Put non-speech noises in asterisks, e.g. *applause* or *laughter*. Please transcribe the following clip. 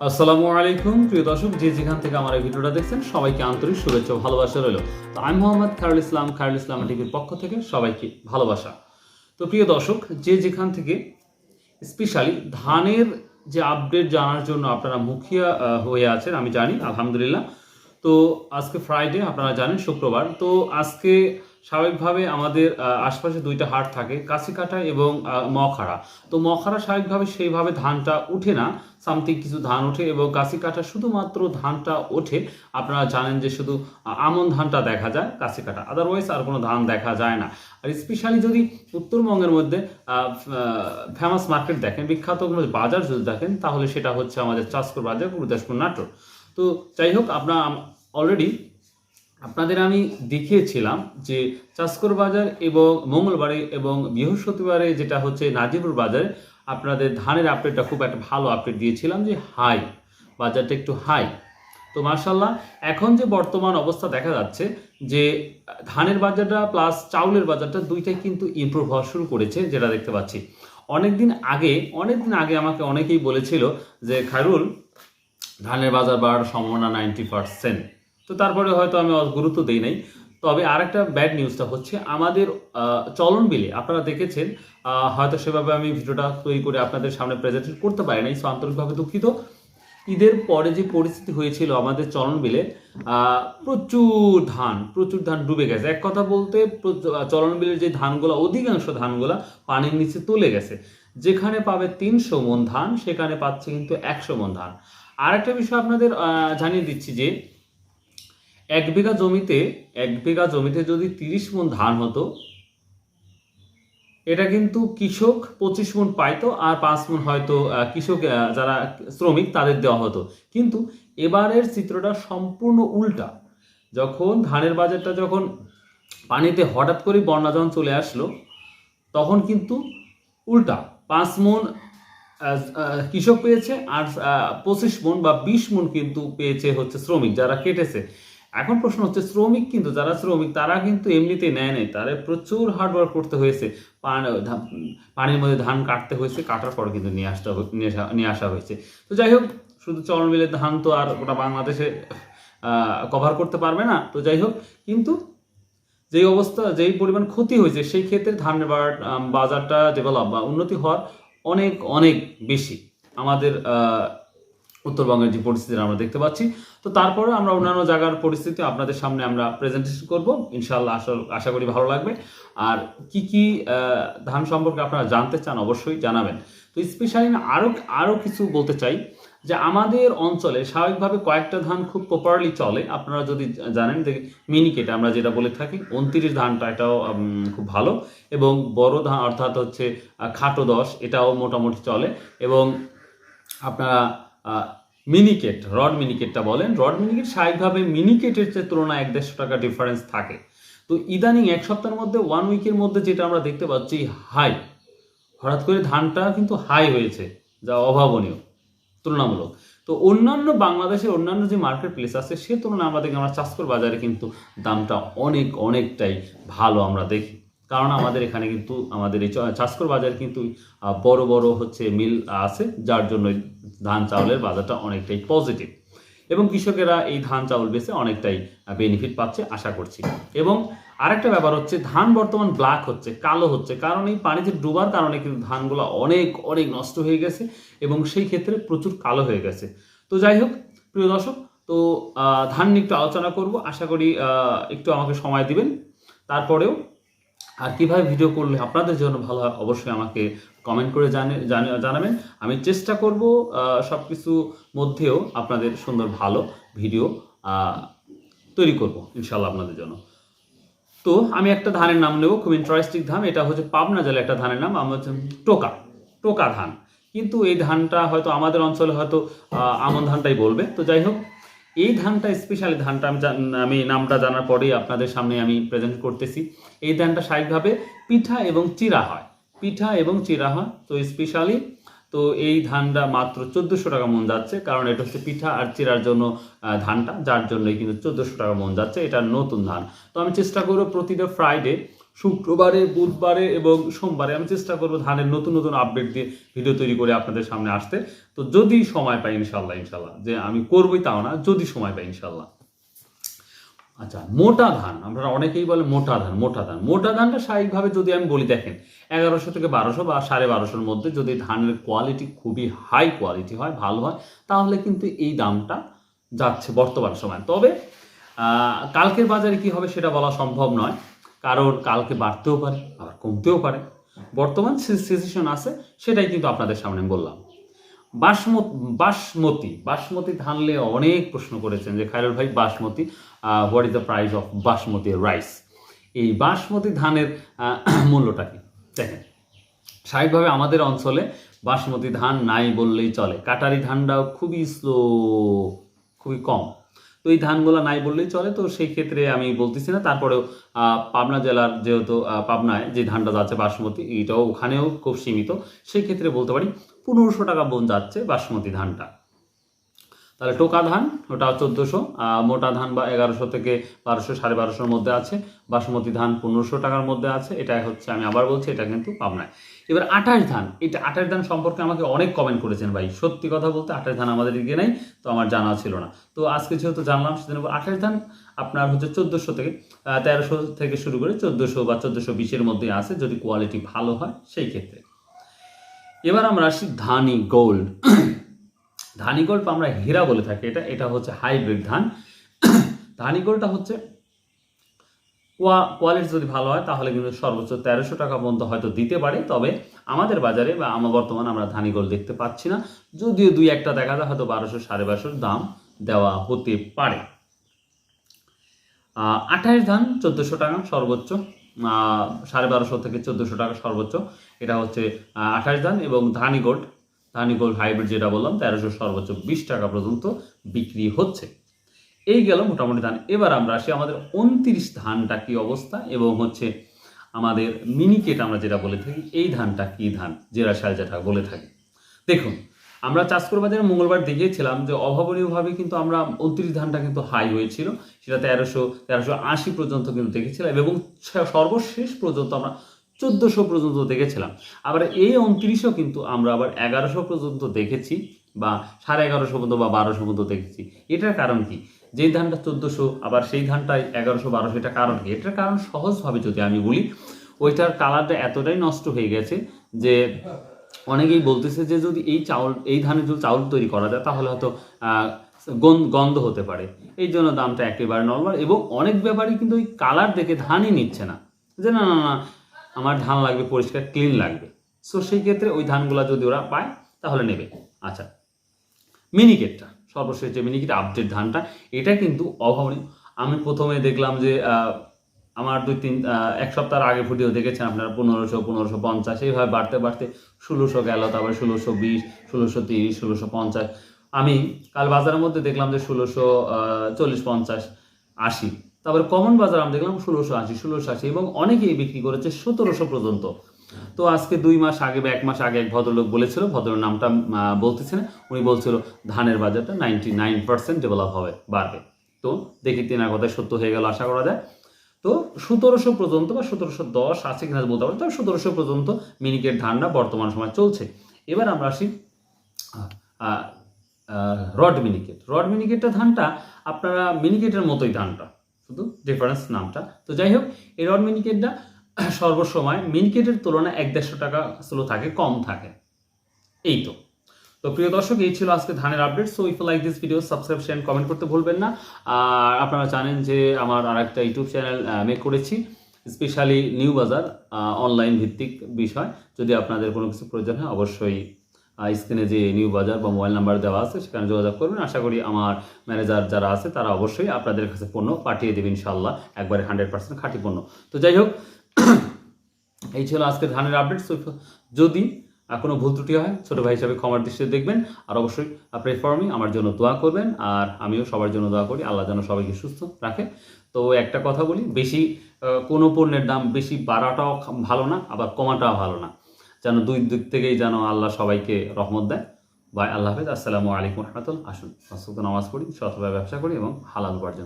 আসসালামু আলাইকুম, প্রিয় দর্শক, যে যেখান থেকে আমার এই ভিডিওটা দেখছেন, সবাইকে আন্তরিক শুভেচ্ছা ভালোবাসা রইল। তো আমি মোহাম্মদ খায়রুল ইসলাম খায়রুল ইসলাম টিভির পক্ষ থেকে সবাইকে ভালোবাসা। তো প্রিয় দর্শক, যে যেখান থেকে স্পেশালি ধানের যে আপডেট জানার জন্য আপনারা মুখিয়া হয়ে আছেন, আমি জানি, আলহামদুলিল্লাহ তো আজকে ফ্রাইডে আপনারা জানেন শুক্রবার। তো আজকে স্বাভাবিকভাবে আমাদের আশপাশে দুইটা হাট থাকে কাছিকাটা এবং মখাড়া তো মখাড়া স্বাভাবিকভাবে সেইভাবে ধানটা উঠে না, সামথিং কিছু ধান ওঠে এবং কাছিকাটা শুধুমাত্র ধানটা ওঠে। আপনারা জানেন যে শুধু আমন ধানটা দেখা যায় কাছিকাটা আদারওয়াইজ আর কোনো ধান দেখা যায় না। আর স্পেশালি যদি উত্তরবঙ্গের মধ্যে ফেমাস মার্কেট দেখেন, বিখ্যাত কোনো বাজার যদি দেখেন, তাহলে সেটা হচ্ছে আমাদের চাষকর বাজার, গুরুদাসপুর নাটোর। তো যাই হোক, আপনার অলরেডি আপনাদের আমি দেখিয়েছিলাম যে চাষকর বাজার এবং মঙ্গলবারে এবং বৃহস্পতিবারে যেটা হচ্ছে নাজিপুর বাজারে আপনাদের ধানের আপডেটটা খুব একটা ভালো আপডেট দিয়েছিলাম যে হাই বাজারটা একটু হাই তো মার্শাল্লাহ এখন যে বর্তমান অবস্থা দেখা যাচ্ছে যে ধানের বাজারটা প্লাস চাউলের বাজারটা দুইটাই কিন্তু ইমপ্রুভ হওয়া শুরু করেছে, যেটা দেখতে পাচ্ছি। অনেকদিন আগে অনেকদিন আগে আমাকে অনেকেই বলেছিল যে খায়রুল, ধানের বাজার বাড়ার সম্ভাবনা নাইনটি পার্সেন্ট তো তারপরে হয়তো আমি গুরুত্ব দিই নাই। তবে আরেকটা ব্যাড নিউজটা হচ্ছে, আমাদের চলন বিলে আপনারা দেখেছেন হয়তো সেভাবে আমি ভিডিওটা তৈরি করে আপনাদের সামনে প্রেজেন্ট করতে পারি নাই, সো আন্তরিকভাবে দুঃখিত। ঈদের পরে যে পরিস্থিতি হয়েছিল আমাদের চলন বিলে প্রচুর ধান প্রচুর ধান ডুবে গেছে। এক কথা বলতে চলন বিলের যে ধানগুলো, অধিকাংশ ধানগুলো পানির নিচে তুলে গেছে। যেখানে পাবে তিনশো মন ধান, সেখানে পাচ্ছে কিন্তু একশো মন ধান। আরেকটা বিষয় আপনাদের জানিয়ে দিচ্ছি যে এক বিঘা জমিতে, এক বিঘা জমিতে যদি তিরিশ মন ধান হতো, এটা কিন্তু কৃষক পঁচিশ মন পাইতো আর পাঁচ মন হয়তো কৃষক যারা শ্রমিক তাদের দেওয়া হতো। কিন্তু এবারের চিত্রটা সম্পূর্ণ উল্টা। যখন ধানের বাজারটা যখন পানিতে হঠাৎ করে বন্যা চলে আসলো, তখন কিন্তু উল্টা পাঁচ মন কৃষক পেয়েছে আর পঁচিশ মন বা বিশ মন কিন্তু পেয়েছে হচ্ছে শ্রমিক যারা কেটেছে। এখন প্রশ্ন হচ্ছে, শ্রমিক কিন্তু, যারা শ্রমিক, তারা কিন্তু এমনিতে নেয় নেই। তারা প্রচুর হার্ডওয়ার্ক করতে হয়েছে। পান- পানির মধ্যে ধান কাটতে হয়েছে, কাটার পর কিন্তু নিয়ে আসতে নিয়ে আসা- হয়েছে। তো যাই হোক, শুধু চল মিলে ধান তো আর ওটা বাংলাদেশে কভার করতে পারবে না। তো যাই হোক, কিন্তু যেই অবস্থা, যেই পরিমাণ ক্ষতি হয়েছে, সেই ক্ষেত্রে ধানের বাজারটা ডেভেলপ বা উন্নতি হওয়ার অনেক অনেক বেশি। আমাদের উত্তরবঙ্গের যে পরিস্থিতি আমরা দেখতে পাচ্ছি। তো তারপরে আমরা অন্যান্য জায়গার পরিস্থিতি আপনাদের সামনে আমরা প্রেজেন্টেশন করব। ইনশাল্লাহ আশা আশা করি ভালো লাগবে। আর কি কি ধান সম্পর্কে আপনারা জানতে চান অবশ্যই জানাবেন। তো স্পেশালি আরও আরও কিছু বলতে চাই যে আমাদের অঞ্চলে স্বাভাবিকভাবে কয়েকটা ধান খুব প্রপারলি চলে। আপনারা যদি জানেন যে মিনিকেট আমরা যেটা বলে থাকি, উনত্রিশ ধানটা এটাও খুব ভালো। এবং বড় ধান অর্থাৎ হচ্ছে খাটো দশ, এটাও মোটামুটি চলে। এবং আপনারা মিনিকেট রড মিনিকেটটা বলেন রড মিনিকেট স্বাভাবিকভাবে মিনিকেটের তুলনায় এক দেড়শো টাকা ডিফারেন্স থাকে। তো ইদানিং এক সপ্তাহের মধ্যে ওয়ান উইকের মধ্যে যেটা আমরা দেখতে পাচ্ছি হাই হঠাৎ করে ধানটা কিন্তু হাই হয়েছে, যা অভাবনীয়, তুলনামূলক। তো অন্যান্য বাংলাদেশের অন্যান্য যে মার্কেট প্লেস আছে, সে তুলনায় আমরা দেখি আমরা চাষকর বাজারে কিন্তু দামটা অনেক, অনেকটাই ভালো আমরা দেখি। কারণ আমাদের এখানে কিন্তু আমাদের এই চাষকর বাজারে কিন্তু বড় বড় হচ্ছে মিল আছে, যার জন্য ধান চাউলের বাজারটা অনেকটাই পজিটিভ এবং কৃষকেরা এই ধান চাউল বেচে অনেকটাই বেনিফিট পাচ্ছে আশা করছি। এবং আরেকটা ব্যাপার হচ্ছে, ধান বর্তমান ব্ল্যাক হচ্ছে, কালো হচ্ছে, কারণ এই পানিতে ডুবার কারণে কিন্তু ধানগুলো অনেক অনেক নষ্ট হয়ে গেছে এবং সেই ক্ষেত্রে প্রচুর কালো হয়ে গেছে। তো যাই হোক, প্রিয় দর্শক, তো ধান নিয়ে একটু আলোচনা করব। আশা করি একটু আমাকে সময় দিবেন। তারপরেও আর কীভাবে ভিডিও করলে আপনাদের জন্য ভালো হয়, অবশ্যই আমাকে কমেন্ট করে জানে, জানে- জানাবেন। আমি চেষ্টা করব সব কিছু মধ্যেও আপনাদের সুন্দর ভালো ভিডিও তৈরি করব ইনশাল্লাহ আপনাদের জন্য। তো আমি একটা ধানের নাম নেব, খুব ইন্টারেস্টিং ধান। এটা হচ্ছে পাবনা জেলা একটা ধানের নাম, আমার হচ্ছে টোকা টোকা ধান। কিন্তু এই ধানটা হয়তো আমাদের অঞ্চলে হয়তো আমন ধানটাই বলবে। তো যাই হোক এই ধানটা স্পেশালি ধানটা আমি আমি নামটা জানার পরেই আপনাদের সামনে আমি প্রেজেন্ট করতেছি। এই ধানটা স্বাভাবিকভাবে পিঠা এবং চিরা হয়। পিঠা এবং চিরা হয়, তো স্পেশালি তো এই ধানটা মাত্র চোদ্দোশো টাকা মন যাচ্ছে, কারণ এটা হচ্ছে পিঠা আর চিরার জন্য ধানটা, যার জন্যই কিন্তু চোদ্দোশো টাকা মন যাচ্ছে, এটা নতুন ধান। তো আমি চেষ্টা করব প্রতিটা ফ্রাইডে শুক্রবারে, বুধবারে এবং সোমবারে। আমি চেষ্টা করব ধানের নতুন নতুন আপডেট দিয়ে ভিডিও তৈরি করে আপনাদের সামনে আসতে। তো যদি সময় পাই ইনশাল্লাহ ইনশাল্লাহ যে আমি করবোই তাও না, যদি সময় পাই ইনশাল্লাহ আচ্ছা মোটা ধান আমরা অনেকেই বলে মোটা ধান মোটা ধান। মোটা ধানটা স্বাভাবিকভাবে যদি আমি বলি, দেখেন, এগারোশো থেকে বারোশো বা সাড়ে বারোশোর মধ্যে যদি ধানের কোয়ালিটি খুবই হাই কোয়ালিটি হয়, ভালো হয়, তাহলে কিন্তু এই দামটা যাচ্ছে বর্তমান সময়। তবে কালকের বাজারে কি হবে সেটা বলা সম্ভব নয়। কারণ কালকে বাড়তেও পারে, আবার কমতেও পারে। বর্তমান সিচুয়েশন আছে, সেটাই কিন্তু আপনাদের সামনে বললাম। বাসমতি বাসমতি বাসমতি ধান নিয়ে অনেক প্রশ্ন করেছেন যে, খায়রুল ভাই, basmati what is the price of basmati rice এই বাসমতি ধানের *clears throat* মূল্যটা কি? দেখেন, স্বাভাবিকভাবে আমাদের অঞ্চলে বাসমতি ধান নাই বললেই চলে। কাটারি ধানটাও খুবই স্লো খুবই কম। তো এই ধানগুলো নাই বললেই চলে। তো সেই ক্ষেত্রে আমি বলতেছি না, তারপরেও পাবনা জেলার যেহেতু পাবনায় যে ধানটা যাচ্ছে বাসমতি এইটাও ওখানেও খুব সীমিত। সেই ক্ষেত্রে বলতে পারি, পনেরোশো টাকা বোন যাচ্ছে বাসমতি ধানটা। তাহলে টোকা ধান, ওটা চোদ্দোশো মোটা ধান বা এগারোশো থেকে বারোশো, সাড়ে বারোশোর মধ্যে আছে। বাসমতি ধান পনেরোশো টাকার মধ্যে আছে। এটা হচ্ছে, আমি আবার বলছি, এটা কিন্তু পাবনায়। এবার আঠাশ ধান এটা আঠাশ ধান সম্পর্কে আমাকে অনেক কমেন্ট করেছেন ভাই। সত্যি কথা বলতে আঠাশ ধান আমাদের দিকে নেই, তো আমার জানা ছিল না। তো আজকে যেহেতু জানলাম সেদিন আঠাশ ধান আপনার হচ্ছে চোদ্দোশো থেকে তেরোশো থেকে শুরু করে চোদ্দোশো বা চোদ্দোশো বিশের মধ্যে আছে, যদি কোয়ালিটি ভালো হয়, সেই ক্ষেত্রে। এবার আমরা আসি ধানি গোল্ড ধানি গোল্ড আমরা হীরা বলে থাকি, এটা এটা হচ্ছে হাইব্রিড ধান। ধানি গোল্ডটা হচ্ছে কোয়ালিটি যদি ভালো হয়, তাহলে কিন্তু সর্বোচ্চ তেরোশো টাকা পর্যন্ত হয়তো দিতে পারে। তবে আমাদের বাজারে বা আমার বর্তমানে আমরা ধানি গোল্ড দেখতে পাচ্ছি না। যদিও দুই একটা দেখা যায়, হয়তো বারোশো, সাড়ে বারোশোর দাম দেওয়া হতে পারে। আঠাশ ধান চোদ্দোশো টাকা সর্বোচ্চ। সাড়ে বারোশো থেকে চোদ্দোশো টাকা সর্বোচ্চ। এটা হচ্ছে আঠাশ ধান এবং ধানি ধানি গোল্ড হাইব্রিড যেটা বললাম, তেরোশো সর্বোচ্চ বিশ টাকা পর্যন্ত বিক্রি হচ্ছে। এই গেল মোটামুটি ধান। এবার আমরা আসি আমাদের উনত্রিশ ধানটা কি অবস্থা এবং হচ্ছে আমাদের মিনিকেট আমরা যেটা বলে থাকি, এই ধানটা কি ধান? জেরা শাল যেটা বলে থাকি। দেখুন, আমরা চাষকর বাজারে মঙ্গলবার দেখিয়েছিলাম যে অভাবনীয়ভাবে কিন্তু আমরা উনত্রিশ ধানটা কিন্তু হাই হয়েছিল। সেটা তেরোশো তেরোশো আশি পর্যন্ত কিন্তু দেখেছিলাম এবং সর্বশেষ পর্যন্ত আমরা চোদ্দোশো পর্যন্ত দেখেছিলাম। আবার এই উনত্রিশও কিন্তু আমরা আবার এগারোশো পর্যন্ত দেখেছি বা সাড়ে এগারোশো পর্যন্ত বা বারোশো পর্যন্ত দেখেছি। এটার কারণ কি? যেই ধানটা চোদ্দোশো, আবার সেই ধানটাই এগারোশো, বারোশো, এটা কারণ কি? এটার কারণ সহজভাবে যদি আমি বলি, ওইটার কালারটা এতটাই নষ্ট হয়ে গেছে যে অনেকেই বলতেছে যে যদি এই চাউল, এই ধানের যদি চাউল তৈরি করা যায়, তাহলে হয়তো গন্ধ হতে পারে। এই জন্য দামটা একেবারে নর্মাল এবং অনেক ব্যাপারই কিন্তু ওই কালার দেখে ধানই নিচ্ছে না। যে না না না আমার ধান লাগবে, পরিষ্কার ক্লিন লাগবে। সো সেই ক্ষেত্রে ওই ধানগুলো যদি ওরা পায়, তাহলে নেবে। আচ্ছা মিনিকেটটা সর্বশেষ যে মিনিকেট আপডেট ধানটা, এটা কিন্তু অভাবনীয়। আমি প্রথমে দেখলাম যে আমার দুই তিন এক সপ্তাহ আগে ভিডিও দেখেছেন আপনারা, পনেরোশো পনেরোশো পঞ্চাশ, এইভাবে বাড়তে বাড়তে ষোলোশো গেল, তারপরে ষোলোশো বিশ, ষোলোশো তিরিশ, ষোলোশো পঞ্চাশ। আমি কাল বাজারের মধ্যে দেখলাম যে ষোলোশো চল্লিশ, পঞ্চাশ, আশি। তারপরে কমন বাজার আমি দেখলাম ষোলোশো আশি ষোলোশো আশি এবং অনেকেই বিক্রি করেছে সতেরোশো পর্যন্ত। তো আজকে দুই মাস আগে বা এক মাস আগে এক ভদ্রলোক বলেছিল ভদ্রলোক নামটা আহ, বলতেছে না উনি বলছিল ধানের বাজারটা নাইনটি নাইন পার্সেন্ট ডেভেলপ হবে বাড়বে। তো দেখি তেনার কথায় সত্য হয়ে গেল আশা করা যায়। তো সতেরোশো পর্যন্ত বা সতেরোশো দশ আছে কিনা বলতে পারব তবে সতেরোশো পর্যন্ত মিনিকেট ধানটা বর্তমান সময় চলছে। এবার আমরা আসি রড মিনিকেট। রড মিনিকেটের ধানটা আপনারা মিনিকেটের মতোই ধানটা। শুধু ডিফারেন্স নামটা। তো যাই হোক এই রড মিনিকেটটা সর্বসময় মিনিকেটের তুলনায় এক দেড়শো টাকা স্লো থাকে, কম থাকে। এই তো। তো প্রিয় দর্শক, এই ছিল আজকে ধানের update so if like this video subscribe share comment করতে ভুলবেন না। আর আপনারা জানেন যে আমার আর একটা ইউটিউব চ্যানেল মেক করেছি স্পেশালি নিউ বাজার অনলাইন ভিত্তিক বিষয়। যদি আপনাদের কোনো কিছু প্রয়োজন হয়, অবশ্যই স্ক্রিনে যে নিউ বাজার বা মোবাইল নাম্বার দেওয়া আছে, সেখানে যোগাযোগ করবেন। আশা করি আমার ম্যানেজার যারা আছে, তারা অবশ্যই আপনাদের কাছে পণ্য পাঠিয়ে দেবেন ইনশাল্লাহ একবারে হান্ড্রেড পার্সেন্ট খাঁটি পণ্য। তো যাই হোক, এই ছিল আজকে ধানের আপডেট যদি কোনো ভুল ত্রুটি হয়, ছোটো ভাই হিসাবে ক্ষমার দৃষ্টিতে দেখবেন। আর অবশ্যই প্রে ফর মি আমার জন্য দোয়া করবেন। আর আমিও সবার জন্য দোয়া করি। আল্লাহ যেন সবাইকে সুস্থ রাখে। তো একটা কথা বলি, বেশি কোনো পণ্যের দাম বেশি বাড়াটাও ভালো না, আবার কমাটাও ভালো না। যেন দুই দিক থেকেই যেন আল্লাহ সবাইকে রহমত দেয়। ভাই, আল্লাহ হাফিজ। আসসালামু আলাইকুম রহমতুল আসুন নামাজ পড়ি সতভাবে ব্যবসা করি এবং হালাল উপার্জন